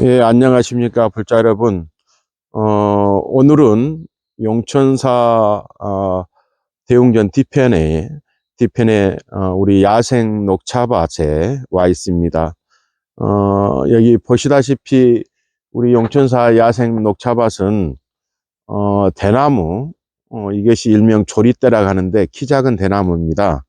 예, 안녕하십니까, 불자 여러분. 어, 오늘은 용천사, 어, 대웅전 뒤편에, 뒤편에, 어, 우리 야생 녹차밭에 와 있습니다. 어, 여기 보시다시피 우리 용천사 야생 녹차밭은, 어, 대나무, 어, 이것이 일명 조리대라고 하는데 키 작은 대나무입니다.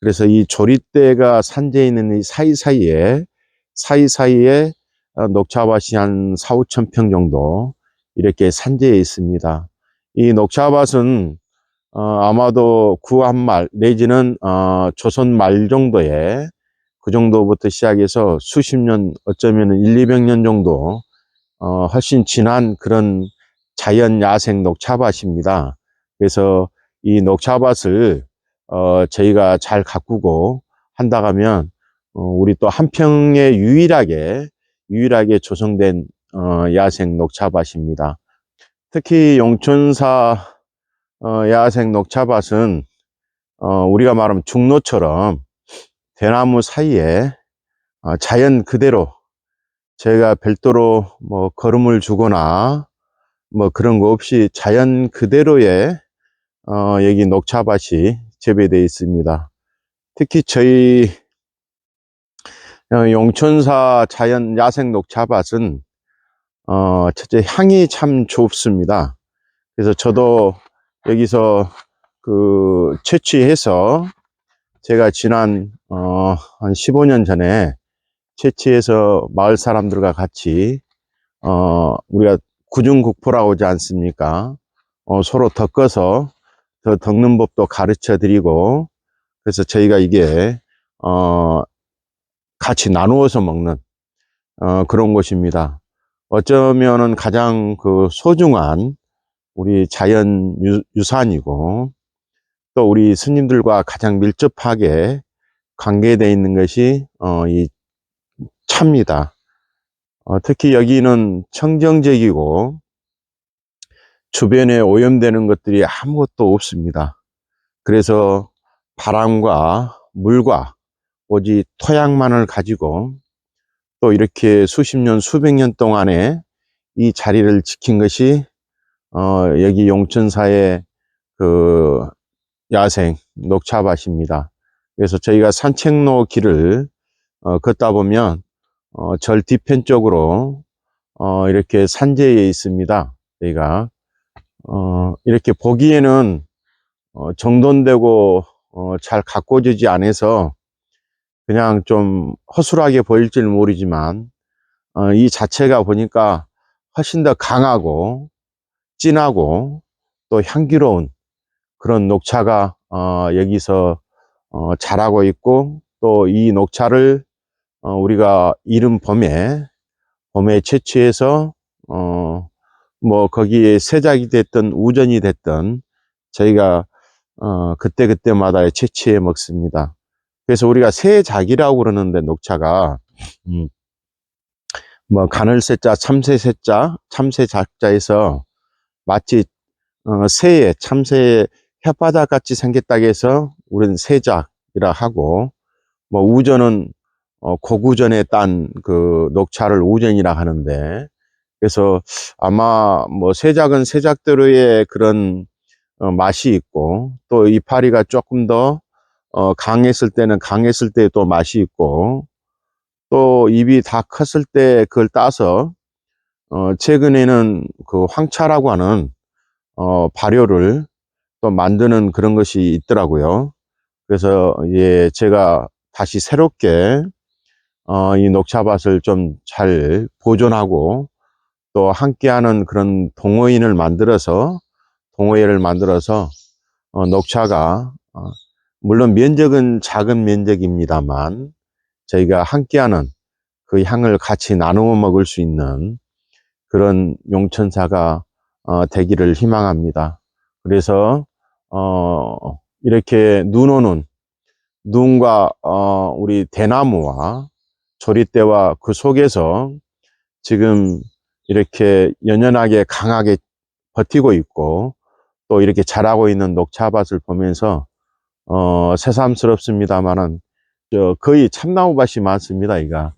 그래서 이 조리대가 산재해 있는 이 사이사이에, 사이사이에 어, 녹차밭이 한 4, 5천 평 정도 이렇게 산재해 있습니다. 이 녹차밭은 어, 아마도 구한 말 내지는 어, 조선 말 정도에 그 정도부터 시작해서 수십 년 어쩌면 1, 200년 정도 어, 훨씬 지난 그런 자연 야생 녹차밭입니다. 그래서 이 녹차밭을 어, 저희가 잘 가꾸고 한다 하면 어, 우리 또 한평에 유일하게 유일하게 조성된 어, 야생 녹차밭입니다. 특히 용천사 어, 야생 녹차밭은 어, 우리가 말하면 중로처럼 대나무 사이에 어, 자연 그대로 저희가 별도로 뭐 걸음을 주거나 뭐 그런 거 없이 자연 그대로의 어, 여기 녹차밭이 재배되어 있습니다. 특히 저희 어, 용천사 자연 야생 녹차밭은 어, 첫째 향이 참 좋습니다. 그래서 저도 여기서 그 채취해서 제가 지난 어, 한 15년 전에 채취해서 마을 사람들과 같이 어, 우리가 구중국포라고 하지 않습니까? 어, 서로 덮어서 더 덮는 법도 가르쳐 드리고 그래서 저희가 이게 어, 같이 나누어서 먹는 어, 그런 곳입니다. 어쩌면은 가장 그 소중한 우리 자연 유, 유산이고 또 우리 스님들과 가장 밀접하게 관계되어 있는 것이 어, 이 차입니다. 어, 특히 여기는 청정적이고 주변에 오염되는 것들이 아무것도 없습니다. 그래서 바람과 물과 오직 토양만을 가지고 또 이렇게 수십 년, 수백 년 동안에 이 자리를 지킨 것이 어, 여기 용천사의 그 야생 녹차밭입니다. 그래서 저희가 산책로 길을 어, 걷다 보면 어, 절 뒤편 쪽으로 어, 이렇게 산재에 있습니다. 저희가 어, 이렇게 보기에는 어, 정돈되고 어, 잘 가꿔지지 않아서 그냥 좀 허술하게 보일지는 모르지만 어, 이 자체가 보니까 훨씬 더 강하고 진하고 또 향기로운 그런 녹차가 어, 여기서 어, 자라고 있고 또 이 녹차를 어, 우리가 이른 봄에 봄에 채취해서 어, 뭐 거기에 세작이 됐든 우전이 됐든 저희가 어, 그때 그때마다 채취해 먹습니다. 그래서 우리가 세작이라고 그러는데 녹차가 음, 뭐 가늘 세자 참새 세자 참새 작자에서 마치 어, 새의 참새의 혓바닥 같이 생겼다고 해서 우리는 세작이라 하고 뭐 우전은 어, 고구전에 딴 그 녹차를 우전이라 하는데 그래서 아마 뭐 세작은 세작대로의 그런 어, 맛이 있고 또 이파리가 조금 더 어, 강했을 때는 강했을 때 또 맛이 있고 또 잎이 다 컸을 때 그걸 따서 어, 최근에는 그 황차라고 하는 어, 발효를 또 만드는 그런 것이 있더라고요. 그래서 예, 제가 다시 새롭게 어, 이 녹차밭을 좀 잘 보존하고 또 함께하는 그런 동호인을 만들어서 동호회를 만들어서 어, 녹차가 어, 물론 면적은 작은 면적입니다만 저희가 함께하는 그 향을 같이 나누어 먹을 수 있는 그런 용천사가 어, 되기를 희망합니다. 그래서 어, 이렇게 눈 오는 눈과 어, 우리 대나무와 조리대와 그 속에서 지금 이렇게 연연하게 강하게 버티고 있고 또 이렇게 자라고 있는 녹차밭을 보면서 어, 새삼스럽습니다만은 저 거의 참나무밭이 많습니다, 이가.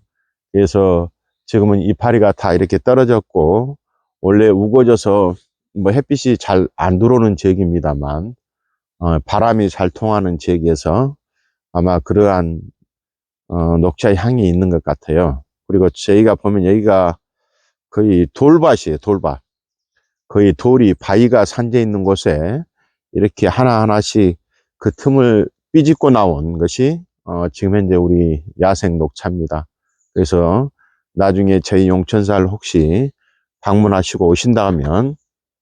그래서 지금은 이파리가 다 이렇게 떨어졌고 원래 우거져서 뭐 햇빛이 잘 안 들어오는 지역입니다만 어, 바람이 잘 통하는 지역에서 아마 그러한 어, 녹차 향이 있는 것 같아요. 그리고 저희가 보면 여기가 거의 돌밭이에요, 돌밭. 거의 돌이 바위가 산재 있는 곳에 이렇게 하나하나씩 그 틈을 삐집고 나온 것이 어, 지금 현재 우리 야생 녹차입니다. 그래서 나중에 저희 용천사를 혹시 방문하시고 오신다 하면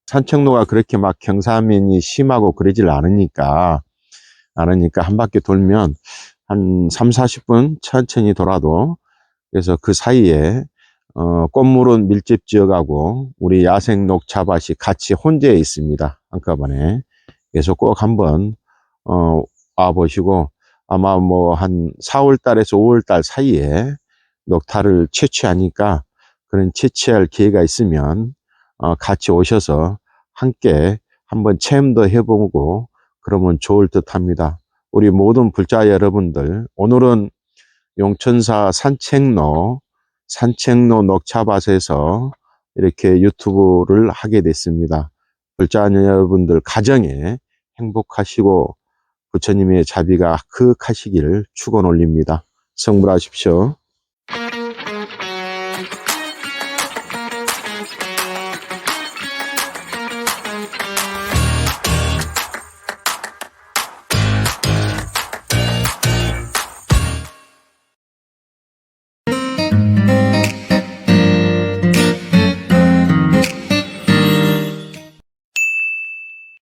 산책로가 그렇게 막 경사면이 심하고 그러질 않으니까 않으니까 한 바퀴 돌면 한 3, 40분 천천히 돌아도 그래서 그 사이에 어, 꽃물은 밀집 지역하고 우리 야생 녹차밭이 같이 혼재해 있습니다. 한꺼번에. 그래서 꼭 한번 어, 와 보시고 아마 뭐 한 4월 달에서 5월 달 사이에 녹타를 채취하니까 그런 채취할 기회가 있으면 어, 같이 오셔서 함께 한번 체험도 해보고 그러면 좋을 듯 합니다. 우리 모든 불자 여러분들 오늘은 용천사 산책로 산책로 녹차밭에서 이렇게 유튜브를 하게 됐습니다. 불자 여러분들 가정에 행복하시고 부처님의 자비가 크하시기를 축원 올립니다. 성불하십시오.